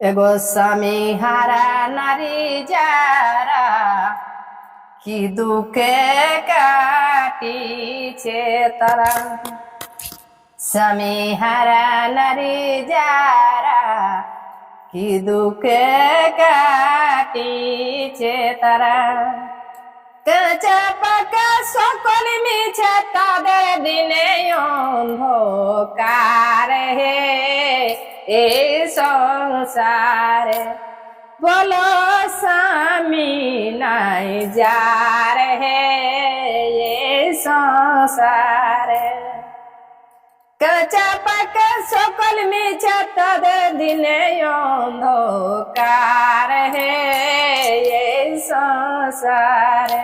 এগো স্বামী হারা নারী যারা, কি দুঃখে কাটিছে তারা? স্বামী হারা নারী যারা, কি দুঃখে কাটিছে তারা? কাঁচা পাকা সকল মিছে তাদের দিনে অন্ধকার হে এই সংসারে বলো স্বামী নাই যার হে এই সংসারে কাঁচা পাকা সকল মিছে তাদের দিনে অন্ধকার হে এই সংসারে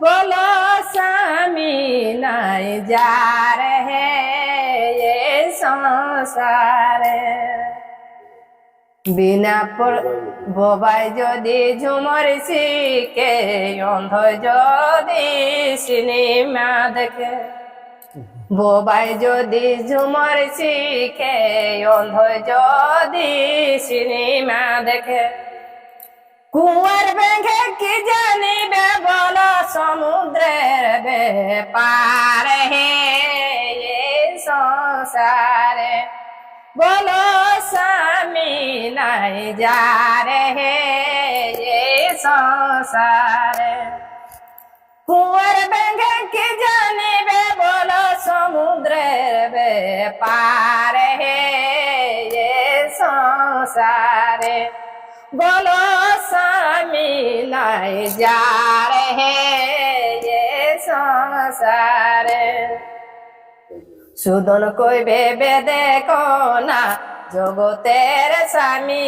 বলো স্বামী নাই যার হে সংসারে। বিনা বোবাই যদি ঝুমর শিখে অন্ধ যদি সিনেমা দেখে। বোবাই যদি ঝুমর শিখে অন্ধ যদি সিনেমা দেখে। কুয়ার ব্যাংকে কি জানিবে বল সমুদ্রের ব্যাপার হে এই সংসারে বলো স্বামী নাই যারে হে এই সংসারে কুয়ার ব্যাংকে কি জানিবে বলো সমুদ্রের ব্যাপার হে এই সংসারে বলো স্বামী নাই যার হে সংসারে। সুদন কইবে বেদে না জগতের স্বামী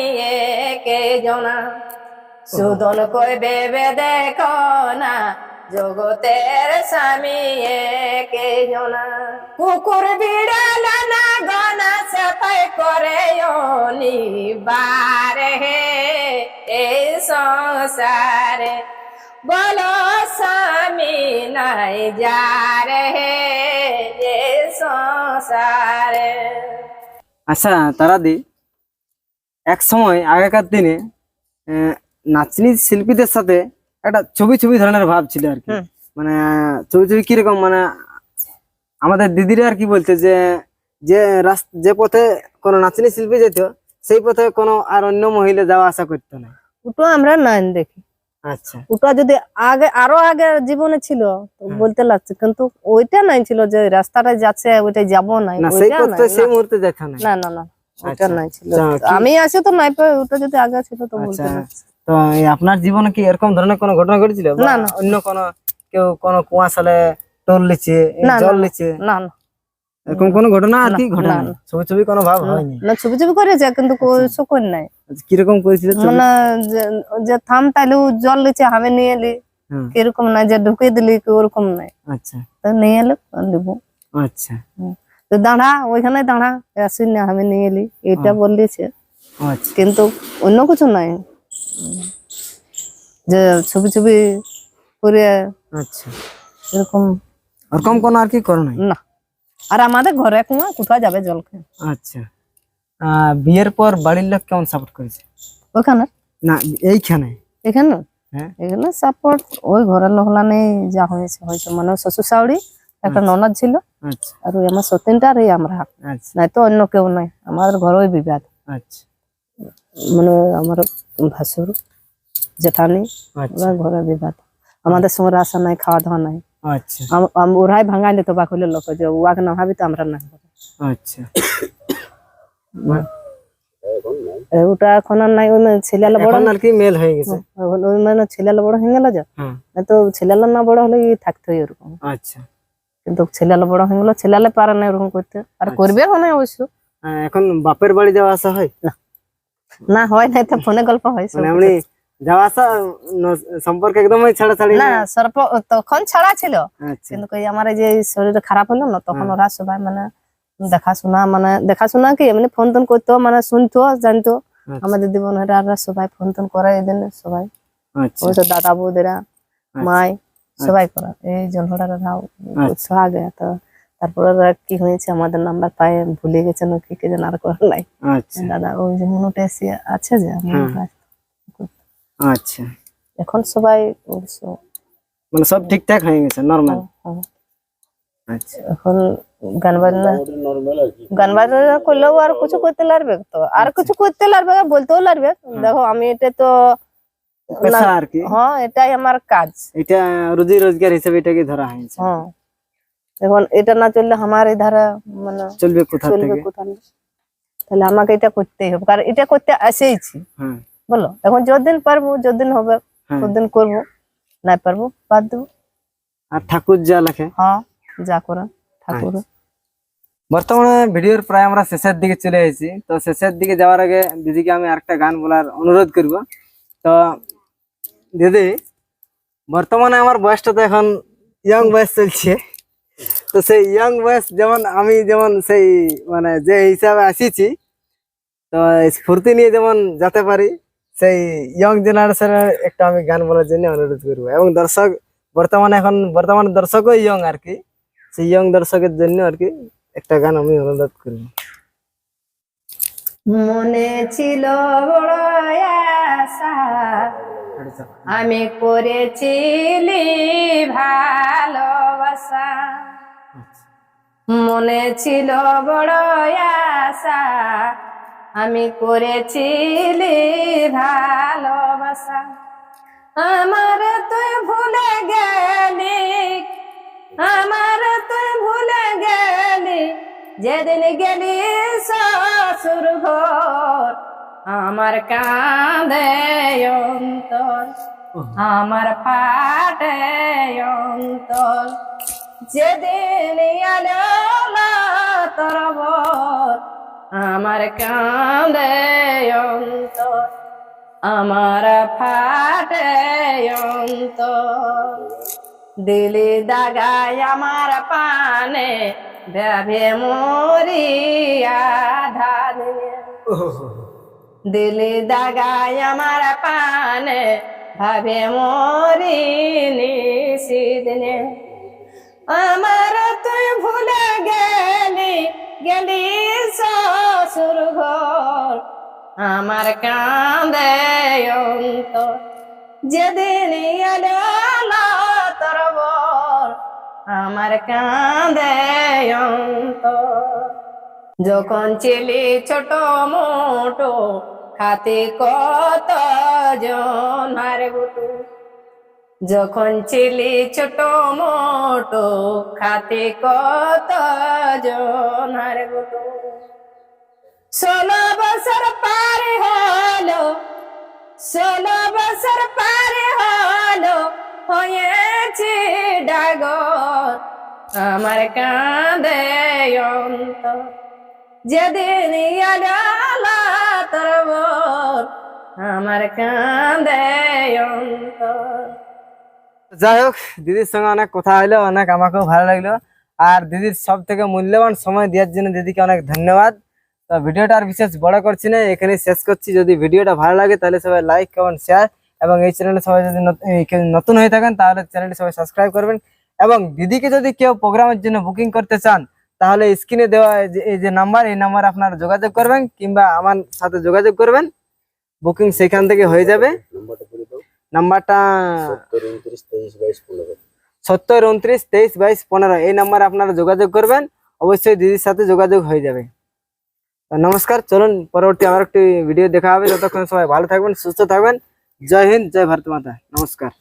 কে জনা। সুদন কইবে বেদে না জগতের স্বামী কে জনা। কুকুর বিড়াল না গনা সাফাই করে অনিবার হে সংসারে বলো স্বামী নাই যার হে এই সংসারে। আচ্ছা তারাদি এক সময় আগেকার দিনে নাচনি শিল্পীদের সাথে একটা ছবি ছবি ধরনের ভাব ছিল আর কি। মানে ছবি ছবি কীরকম? মানে আমাদের দিদিরা আর কি বলতে যে যে রাস- যে পথে কোনো নাচনি শিল্পী যেত সেই পথে কোনো আর অন্য মহিলা যাওয়া আসা করতো না। ওটা আমরা নাই দেখি। আচ্ছা। ওটা যদি আগে আরও আগে জীবনে ছিল হ্যাঁ। বলতে লাগছে কিন্তু ওইটা নাই ছিল যে রাস্তাটা যাচ্ছে ওইটা যাব নাই না। না। দেখা না না ওটা আচ্ছা। নাই ছিল। আমি আসে তো নাই ওটা যদি আগে ছিল তো বলতে আচ্ছা। তো আপনার জীবনে কি এরকম ধরনের কোনো ঘটনা ঘটেছিল? না, না। অন্য কোনো কেউ কোনো কুয়া সালে টোল জল না। এরকম কোনো ঘটনা আর কি ঘটনা না, না। ছবি ছবি কোনো ভাব হয়নি? না ছবি ছবি করেছে কিন্তু আচ্ছা। নাই। কীরকম করেছিল ছবি? মানে যে- থাম তাইলে জল লিচে আমি নিয়ে এলি। কীরকম নাই যে ঢুকে দিলি ওরকম নাই। আচ্ছা। তো নিয়ে এলো লিবো আচ্ছা। তো দাঁড়া ওইখানে দাঁড়া আসি না আমি নিয়ে এলি। এটা বললিছে। আচ্ছা। কিন্তু অন্য কিছু নাই। যে ছবি ছবি করে আচ্ছা। এরকম ওরকম কোনো আর কি করো নাই? না। আর আমাদের ঘরে কুয়া কোথায় যাবে জল খেয়ে। আচ্ছা। বিয়ের পর বাড়ির লোক কেমন সাপোর্ট করেছে? ওখানে? না এইখানে? এখানে? হ্যাঁ। সাপোর্ট ওই ঘরের লোকলা নেই যা হয়েছে হয়েছে। মানে শ্বশুর শাশুড়ি একটা ননদ ছিল। আচ্ছা। আর ওই আমার সতীনটা আর এই আমরা। আচ্ছা। নাই তো অন্য কেউ নাই আমাদের ঘরে ওই বিবাদ। আচ্ছা। মানে আমার ভাসুর জেঠানি আচ্ছা। ঘরে বিবাদ। আমাদের সঙ্গে রাসা নাই খাওয়া দাওয়া নাই। আচ্ছা। আম- ওরাই ভাঙাইলে তো বাকুলে লোক যে ওয়াকে না ভাবি তো আমরা না আচ্ছা। ওটা এখন আর নাই ওই মানে ছেলেলা বড় আর কি মেল হয়ে গেছে। ওই- মানে ছেলেলা বড় হয়ে গেল যে? হ্যাঁ। তো ছেলেলা না বড় হলে থাকতো এরকম আচ্ছা। কিন্তু ছেলেলা বড় হয়ে গেল ছেলেলা পারে না এরকম করতে। আর করবে না অবশ্য। এখন বাপের বাড়ি যাওয়া আসা হয়? না না হয় নাই তো ফোনে গল্প হয় মানে যাওয়া আসা সম্পর্ক একদমই ছাড়া ছাড়ি না সর্প তখন ছাড়া ছিল। আচ্ছা। কিন্তু কই আমার যে শরীর খারাপ হলো না তখন ওরা সবাই মানে দেখাশোনা মানে দেখাশোনা কি এমনি ফোন টোন করতো মানে শুনতো জানতো। আচ্ছা, আমাদের দিদি বোনেরা সবাই ফোন টোন করে সবাই। আচ্ছা। দাদা বৌদিরা মাই সবাই করা। এই জনহরা। উৎসাহ আগে তো তারপরে ওরা কি হয়েছে আমাদের নাম্বার পায়ে ভুলে গেছে নাকি কে যেন আর করার নাই। দাদা ওই যে মনোটা আছে যে আমার কাছে। আচ্ছা। এখন সবাই অবশ্য মানে সব ঠিকঠাক হয়ে গেছে নর্মাল হ্যাঁ, আচ্ছা। এখন গান বাজনা গান বাজনা করলেও আর কিছু করতে লাগবে তো। আর কিছু করতে লাগবে বলতেও লাগবে। দেখো আমি এটা তো পেশা আর কি। হ্যাঁ এটাই আমার কাজ। এটা রুজি রোজগার হিসেবে এটাকে ধরা হয়েছে। হ্যাঁ। এখন এটা না চললে আমার এই ধারা মানে চলবে কোথা চলবে থেকে? কোথায় তাহলে আমাকে এটা করতেই হবে। কারণ এটা করতে আসেইছি। হ্যাঁ। বলো? এখন যতদিন পারব যতদিন হবে হ্যাঁ। ততদিন করব। না পারব বাদ দেবো। আর ঠাকুর যা লেখে। হ্যাঁ যা করা ঠাকুর। আচ্ছা। বর্তমানে ভিডিওর প্রায় আমরা শেষের দিকে চলে এসেছি। তো শেষের দিকে যাওয়ার আগে দিদিকে আমি আরেকটা গান বলার অনুরোধ করব। তো দিদি বর্তমানে আমার বয়সটা তো এখন ইয়ং বয়স চলছে। তো সেই ইয়ং বয়স যেমন আমি যেমন সেই মানে যে হিসাবে আসিছি তো স্ফূর্তি নিয়ে যেমন যেতে পারি সেই ইয়ং জেনারেশনের একটা আমি গান বলার জন্য অনুরোধ করব। এবং দর্শক, বর্তমানে এখন, বর্তমান দর্শকও ইয়ং আর কি। সেই ইয়ং দর্শকের জন্য আর কি একটা গান আমি অনুরোধ করব। মনে ছিল আমি করেছিলি ভালোবাসা। মনে ছিল বড় আশা আমি করেছিলি ভালোবাসা। আমার তুই ভুলে গেলি, আমার তুই ভুলে গেলি। যেদিন গেলি শ্বশুর ঘর, আমার কাঁদে অন্তর, আমার ফাটে অন্তর। যেদিন আলো তোর আমার কাঁদে অন্তর, আমার ফাটে অন্তর। দিলি দাগায় আমার পানে ভেবে মরিয়া ধানে। দিলি দাগায় আমার পানে ভাবে মরি নিশিদিনে আমার তুই ভুলে গেলি গেলি ঘর, আমার কাঁদে অন্তর। যেদিন আমার কাঁদে যখন ছিলি ছোট মোটো, খাতে কত জনার গুটু। যখন ছিলি ছোট মোটো, খাতে কত জনার গুটু। ষোলো বছর পার হলো ষোলো বছর পার হলো হয়েছে ডাগর আমার কাঁদে অন্তর। যেদিন বর, আমার কাঁদে অন্তর। যাই হোক দিদির সঙ্গে অনেক কথা হইল অনেক আমাকেও ভালো লাগল। আর দিদির সব থেকে মূল্যবান সময় দেওয়ার জন্য দিদিকে অনেক ধন্যবাদ। তো ভিডিওটা আর বিশেষ বড় করছি না এখানে শেষ করছি। যদি ভিডিওটা ভালো লাগে তাহলে সবাই লাইক কমেন্ট শেয়ার এবং এই চ্যানেলে সবাই যদি নতুন হয়ে থাকেন তাহলে চ্যানেলটি সবাই সাবস্ক্রাইব করবেন এবং দিদিকে যদি কেউ প্রোগ্রামের জন্য বুকিং করতে চান তাহলে স্ক্রিনে দেওয়া এই যে- নাম্বার এই নাম্বার আপনারা যোগাযোগ করবেন কিংবা আমার সাথে যোগাযোগ করবেন। বুকিং সেখান থেকে হয়ে যাবে। নাম্বারটা সত্তর উনত্রিশ তেইশ বাইশ পনেরো। এই নাম্বারে আপনারা যোগাযোগ করবেন। অবশ্যই দিদির সাথে যোগাযোগ হয়ে যাবে। নমস্কার চলুন পরবর্তী আবার একটি ভিডিও দেখা হবে যতক্ষণ সবাই ভালো থাকবেন সুস্থ থাকবেন জয় হিন্দ জয় ভারত মাতা নমস্কার